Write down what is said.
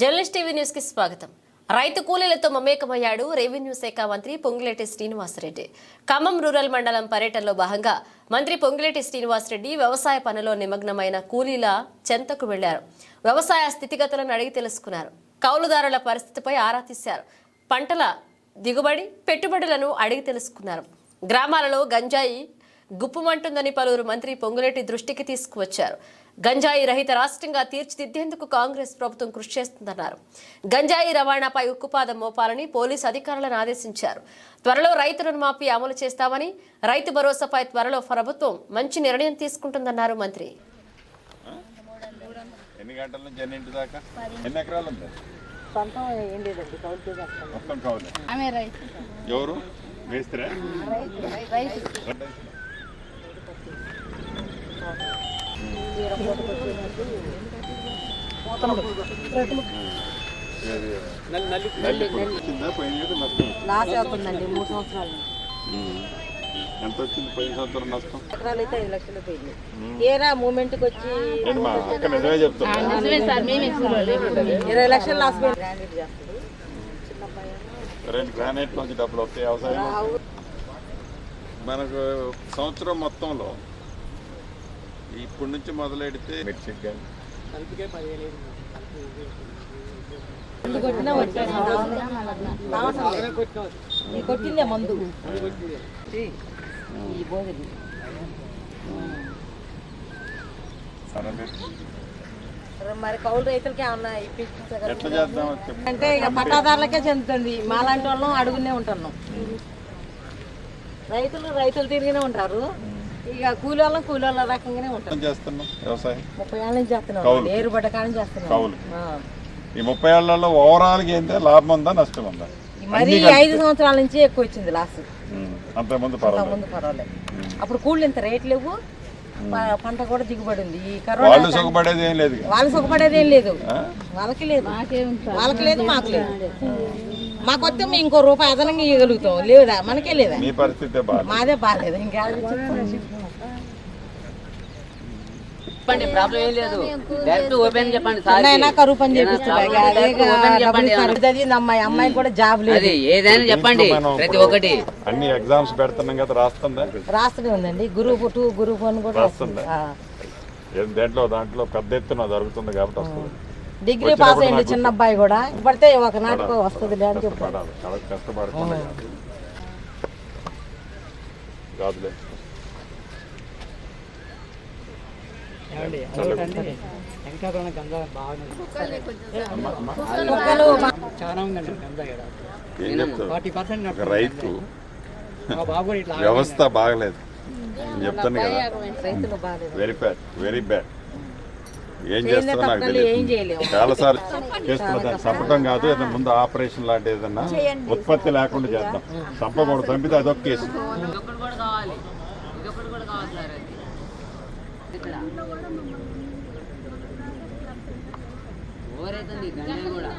Journalist TV న్యూస్కి స్వాగతం. రైతు కూలీలతో మమేకమయ్యాడు రెవెన్యూ శాఖ మంత్రి పొంగులేటి శ్రీనివాసరెడ్డి. ఖమ్మం రూరల్ మండలం పర్యటనలో భాగంగా మంత్రి పొంగులేటి శ్రీనివాసరెడ్డి వ్యవసాయ పనిలో నిమగ్నమైన కూలీల చెంతకు వెళ్ళారు. వ్యవసాయ స్థితిగతులను అడిగి తెలుసుకున్నారు. కౌలుదారుల పరిస్థితిపై ఆరా తీశారు. పంటల దిగుబడి పెట్టుబడులను అడిగి తెలుసుకున్నారు. గ్రామాలలో గంజాయి గుప్పుమంటుందని పలువురు మంత్రి పొంగులేటి దృష్టికి తీసుకువచ్చారు. గంజాయి రహిత రాష్ట్రంగా తీర్చిదిద్దేందుకు కాంగ్రెస్ ప్రభుత్వం కృషి చేస్తుందన్నారు. గంజాయి రవాణాపై ఉక్కుపాదం మోపాలని పోలీసు అధికారులను ఆదేశించారు. త్వరలో రైతు రుణమాఫీ అమలు చేస్తామని రైతు భరోసాపై త్వరలో ప్రభుత్వం మంచి నిర్ణయం తీసుకుంటుందన్నారు మంత్రి. ఎన్ని గంటల నుంచి ఎన్ని ఇంటి దాకా? ఎన్ని ఎకరాలు ఉంది? మొత్తం ఎవరు? మేస్త్రా రైతు ఏది? నల్లి పురుగు వచ్చిందా పోయిన ఏడు నష్టం లాస్ అవుతుందండి మూడు సంవత్సరాలు. ఎంత వచ్చింది? పోయిన సంవత్సరం నష్టం? ఎకరాలు అయితే ఐదు లక్షలు పోయింది. ఏరా మూమెంట్కి వచ్చి నిజమే ఇరవై లక్షలు లాస్ పోయింది. రెండు గ్రానైట్ నుంచి డబ్బులు వస్తాయి వ్యవసాయం మనకు సంవత్సరం మొత్తంలో ఇప్పటి నుంచి మొదలెడితే మిర్చికి కానీ కొట్టిందే. మందు. మరి. కౌలు రైతులకి అంటే ఇక పట్టాదారులకే చెందుతుంది. మాలాంటి వాళ్ళం అడుగునే ఉంటున్నాం. రైతులు రైతులు తిరిగినే ఉంటారు. ఇక కూలి వాళ్ళం కూలి వాళ్ళ రకంగానే చేస్తున్నాం వ్యవసాయం? ముప్పై ఏళ్ళ నుంచి చేస్తున్నాం. ఏరు చేస్తున్నాం. కౌలు. ఈ ముప్పై ఏళ్ళలో ఓవరాల్గా ఏంటంటే లాభం ఉందా నష్టం ఉందా? మరి ఐదు సంవత్సరాల నుంచి ఎక్కువ వచ్చింది లాస్. అంతకుముందు పర్వాలేదు. ముందు పర్వాలేదు. అప్పుడు కూళ్ళు ఇంత రేట్ లేవు. పంట కూడా దిగుబడి ఉంది. ఈ వాళ్ళు కరోనా సుఖపడేది ఏం లేదు. వాళ్ళు సుఖపడేది ఏం లేదు? వాళ్ళకి లేదు. వాళ్ళకి లేదు మాకు లేదు. మాకు వస్తే మేము ఇంకో రూపాయి అదనంగా ఇవ్వగలుగుతాం లేదా? మనకే లేదా? మీ పరిస్థితే మాదే బాగాలేదు ఇంకా చెప్పండి ప్రాబ్లం ఏం లేదు. డైరెక్ట్ ఓపెన్ చెప్పండి సార్ కరువు పని చెప్పండి అమ్మాయి. అమ్మాయి కూడా జాబ్ లేదు. అది ఏదైనా చెప్పండి ప్రతి ఒక్కటి. అన్ని ఎగ్జామ్స్ పెడుతున్నాం కదా రాస్తుందా? రాస్తూనే ఉందండి. గ్రూప్ టూ గ్రూప్ వన్ కూడా రాస్తుంది? దేంట్లో దాంట్లో పెద్ద ఎత్తున జరుగుతుంది కాబట్టి వస్తుంది. డిగ్రీ పాస్ అయ్యింది చిన్న అబ్బాయి కూడా. పడితే ఒక నాటికి వస్తుంది అని చెప్పి కష్టపడాలి చాలా కష్టపడకుండా కాదు. కాదులే వెంకటాపురం గంజా బాగా కుక్కలు చాలా ఉందండి గంజా ఇక్కడ. ఏం చెప్తావు ఫార్టీ పర్సెంట్ ఒక రైతు. వ్యవస్థ బాగలేదు. చెప్తాను కదా? Very bad very bad. ఏం చేస్తామో నాకు తెలియదు. ఏం చేయలేము. చాలా సార్లు చేస్తున్నా దాన్ని. చంపటం కాదు ఏదైనా ముందు ఆపరేషన్ లాంటి ఏదన్నా ఉత్పత్తి లేకుండా చేద్దాం. చంపకూడదు చంపితే అదొక కేసు. గంజాయి కూడా.